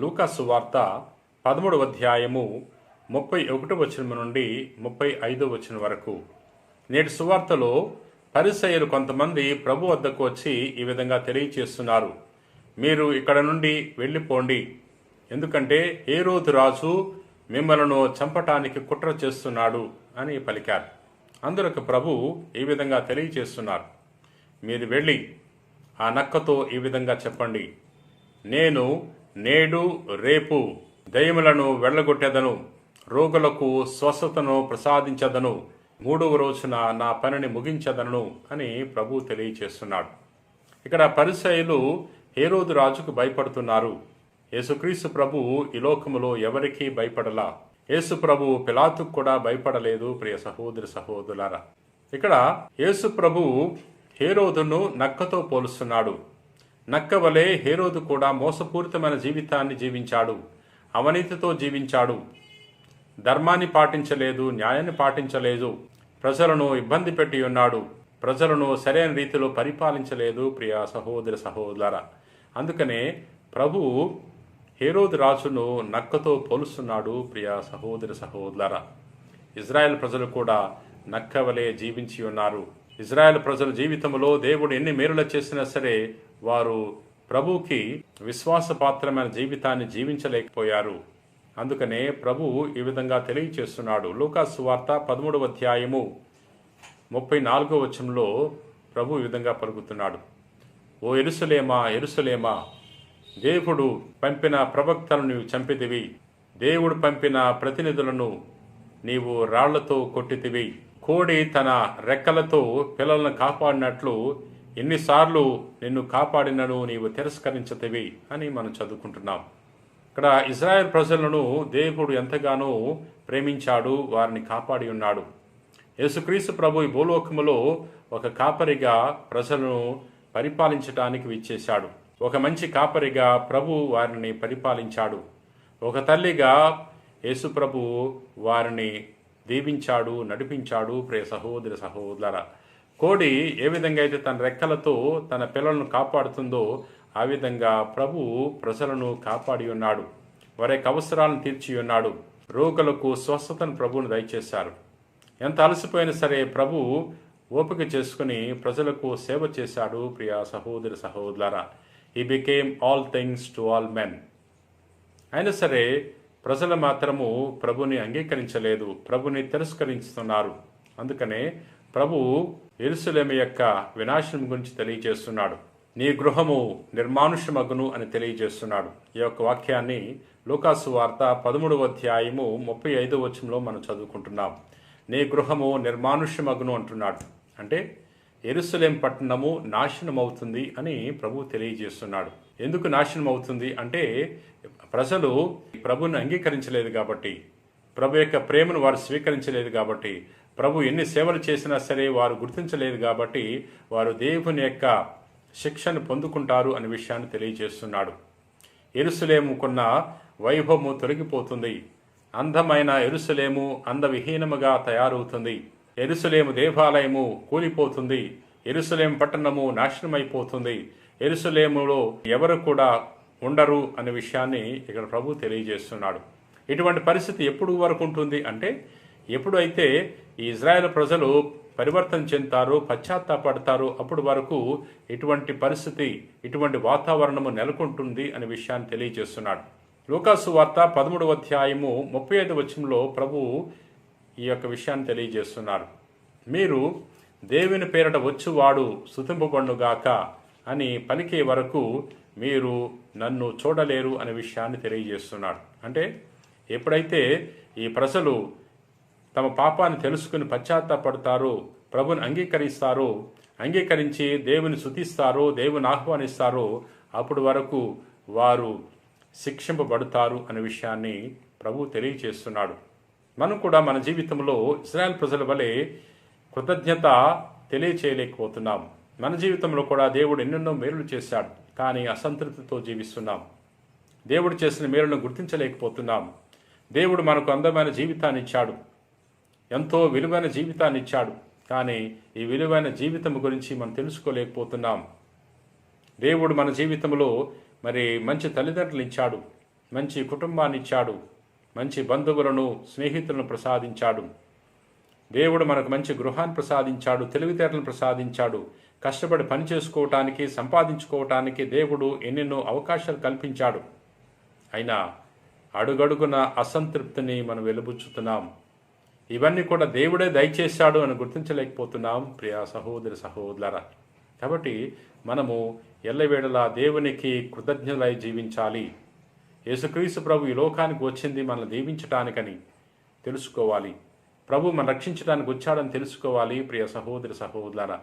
లూకాసు వార్త పదమూడవ అధ్యాయము ముప్పై ఒకటి వచనం నుండి ముప్పై ఐదో వచనం వరకు. నేటి సువార్తలో పరిసయ్యులు కొంతమంది ప్రభు వద్దకు వచ్చి ఈ విధంగా తెలియచేస్తున్నారు. మీరు ఇక్కడ నుండి వెళ్ళిపోండి. ఎందుకంటే ఏ రోజు రాజు మిమ్మలను చంపటానికి కుట్ర చేస్తున్నాడు అని పలికారు. అందులోకి ప్రభు ఈ విధంగా తెలియచేస్తున్నారు. మీరు వెళ్ళి ఆ నక్కతో ఈ విధంగా చెప్పండి. నేను నేడు రేపు దయములను వెళ్ళగొట్టెదను రోగులకు స్వస్థతను ప్రసాదించదను మూడవ రోజున నా పనిని ముగించదను అని ప్రభు తెలియచేస్తున్నాడు. ఇక్కడ పరిసయులు హేరోదు రాజుకు భయపడుతున్నారు. యేసుక్రీస్తు ప్రభు ఈ లోకములో ఎవరికీ భయపడలా. యేసు ప్రభు పిలాతుకు కూడా భయపడలేదు ప్రియ సహోదరి సహోదరులారా. ఇక్కడ యేసు ప్రభు హేరోదును నక్కతో పోలుస్తున్నాడు. నక్క వలె హేరోదు కూడా మోసపూరితమైన జీవితాన్ని జీవించాడు. అవినీతితో జీవించాడు. ధర్మాన్ని పాటించలేదు న్యాయాన్ని పాటించలేదు. ప్రజలను ఇబ్బంది పెట్టి ఉన్నాడు. ప్రజలను సరైన రీతిలో పరిపాలించలేదు ప్రియ సహోదర సహోదర. అందుకనే ప్రభు హేరోదు రాజును నక్కతో పోలుస్తున్నాడు ప్రియ సహోదర సహోదర. ఇజ్రాయెల్ ప్రజలు కూడా నక్క వలె జీవించి ఉన్నారు. ఇజ్రాయెల్ ప్రజల జీవితంలో దేవుడు ఎన్ని మేలులు చేసినా సరే వారు ప్రభుకి విశ్వాసపాత్రమైన జీవితాన్ని జీవించలేకపోయారు. అందుకనే ప్రభు ఈ విధంగా తెలియచేస్తున్నాడు. లూకాసు వార్త పదమూడవ అధ్యాయము ముప్పై నాలుగో వచనంలో ప్రభు ఈ విధంగా పలుకుతున్నాడు. ఓ ఎరుసలేమా ఎరుసలేమా దేవుడు పంపిన ప్రవక్తలను నీవు చంపితివి. దేవుడు పంపిన ప్రతినిధులను నీవు రాళ్ళతో కొట్టితివి. కోడి తన రెక్కలతో పిల్లలను కాపాడినట్లు ఎన్నిసార్లు నిన్ను కాపాడినను నీవు తిరస్కరించతివి అని మనం చదువుకుంటున్నాం. ఇక్కడ ఇజ్రాయెల్ ప్రజలను దేవుడు ఎంతగానో ప్రేమించాడు వారిని కాపాడి ఉన్నాడు. యేసుక్రీస్తు ప్రభు ఈ భూలోకములో ఒక కాపరిగా ప్రజలను పరిపాలించటానికి విచ్చేశాడు. ఒక మంచి కాపరిగా ప్రభు వారిని పరిపాలించాడు. ఒక తల్లిగా యేసుప్రభు వారిని దీవించాడు నడిపించాడు ప్రియ సహోదరి సహోదర కోడి ఏ విధంగా అయితే తన రెక్కలతో తన పిల్లలను కాపాడుతుందో ఆ విధంగా ప్రభు ప్రజలను కాపాడి ఉన్నాడు. వారి యొక్క అవసరాలను తీర్చి ఉన్నాడు. రోగులకు స్వస్థతను ప్రభువును దయచేశారు. ఎంత అలసిపోయినా సరే ప్రభు ఓపిక చేసుకుని ప్రజలకు సేవ చేశాడు ప్రియ సహోదరి సహోదర ఈ became all things to all men అయినా సరే ప్రజలు మాత్రము ప్రభుని అంగీకరించలేదు ప్రభుని తిరస్కరించుతున్నారు. అందుకనే ప్రభు ఎరుసలేమి యొక్క వినాశనం గురించి తెలియజేస్తున్నాడు. నీ గృహము నిర్మానుష్యమగును అని తెలియజేస్తున్నాడు. ఈ యొక్క వాక్యాన్ని లోకాసు వార్త పదమూడవ అధ్యాయము ముప్పై ఐదో వచనంలో మనం చదువుకుంటున్నాం. నీ గృహము నిర్మానుష్యమగును అంటున్నాడు. అంటే ఎరుసలేం పట్టణము నాశనం అవుతుంది అని ప్రభు తెలియజేస్తున్నాడు. ఎందుకు నాశనం అవుతుంది అంటే ప్రజలు ప్రభుని అంగీకరించలేదు కాబట్టి ప్రభు యొక్క ప్రేమను వారు స్వీకరించలేదు కాబట్టి ప్రభు ఎన్ని సేవలు చేసినా సరే వారు గుర్తించలేదు కాబట్టి వారు దేవుని యొక్క శిక్షను పొందుకుంటారు అనే విషయాన్ని తెలియజేస్తున్నాడు. ఎరుసలేముకున్న వైభవము తొలగిపోతుంది. అందమైన ఎరుసలేము అందవిహీనముగా తయారవుతుంది. ఎరుసలేము దేవాలయము కూలిపోతుంది. ఎరుసలేం పట్టణము నాశనమైపోతుంది. ఎరుసలేములో ఎవరు కూడా ఉండరు అనే విషయాన్ని ఇక్కడ ప్రభు తెలియజేస్తున్నాడు. ఇటువంటి పరిస్థితి ఎప్పుడు వరకు ఉంటుంది అంటే ఎప్పుడైతే ఈ ఇజ్రాయెల్ ప్రజలు పరివర్తన చెందుతారో పశ్చాత్తాపడతారో అప్పుడు వరకు ఇటువంటి పరిస్థితి ఇటువంటి వాతావరణము నెలకొంటుంది అనే విషయాన్ని తెలియజేస్తున్నాడు. లూకాసు వార్త పదమూడవ అధ్యాయము ముప్పై ఐదు వచనంలో ప్రభు ఈ యొక్క విషయాన్ని తెలియజేస్తున్నారు. మీరు దేవుని పేరట వచ్చువాడు సుతింపబడుగాక అని పలికే వరకు మీరు నన్ను చూడలేరు అనే విషయాన్ని తెలియజేస్తున్నాడు. అంటే ఎప్పుడైతే ఈ ప్రజలు తమ పాపాన్ని తెలుసుకుని పశ్చాత్తాపడతారో ప్రభుని అంగీకరిస్తారో అంగీకరించి దేవుని శుతిస్తారో దేవుని ఆహ్వానిస్తారో అప్పుడు వరకు వారు శిక్షింపబడతారు అనే విషయాన్ని ప్రభు తెలియచేస్తున్నాడు మనం కూడా మన జీవితంలో ఇస్రాయల్ ప్రజల వలె కృతజ్ఞత తెలియచేయలేకపోతున్నాం. మన జీవితంలో కూడా దేవుడు ఎన్నెన్నో మేలులు చేశాడు. కానీ అసంతృప్తితో జీవిస్తున్నాం. దేవుడు చేసిన మేలును గుర్తించలేకపోతున్నాం. దేవుడు మనకు అందమైన జీవితాన్ని ఇచ్చాడు ఎంతో విలువైన జీవితాన్ని ఇచ్చాడు కానీ ఈ విలువైన జీవితం గురించి మనం తెలుసుకోలేకపోతున్నాం. దేవుడు మన జీవితంలో మరి మంచి తల్లిదండ్రులు ఇచ్చాడు. మంచి కుటుంబాన్ని ఇచ్చాడు. మంచి బంధువులను స్నేహితులను ప్రసాదించాడు. దేవుడు మనకు మంచి గృహాన్ని ప్రసాదించాడు. తెలివితేటలను ప్రసాదించాడు. కష్టపడి పని చేసుకోవటానికి సంపాదించుకోవటానికి దేవుడు ఎన్నెన్నో అవకాశాలు కల్పించాడు. అయినా అడుగడుగున అసంతృప్తిని మనం వెలుబుచ్చుతున్నాం. ఇవన్నీ కూడా దేవుడే దయచేశాడు అని గుర్తించలేకపోతున్నాం. ప్రియా సహోదరి సహోదర కాబట్టి మనము ఎల్లవేళలా దేవునికి కృతజ్ఞులై జీవించాలి. యేసుక్రీస్తు ప్రభు ఈ లోకానికి వచ్చింది మనల్ని దీవించటానికని తెలుసుకోవాలి. ప్రభు మనం రక్షించడానికి వచ్చాడని తెలుసుకోవాలి. ప్రియ సహోదరి సహోదరులారా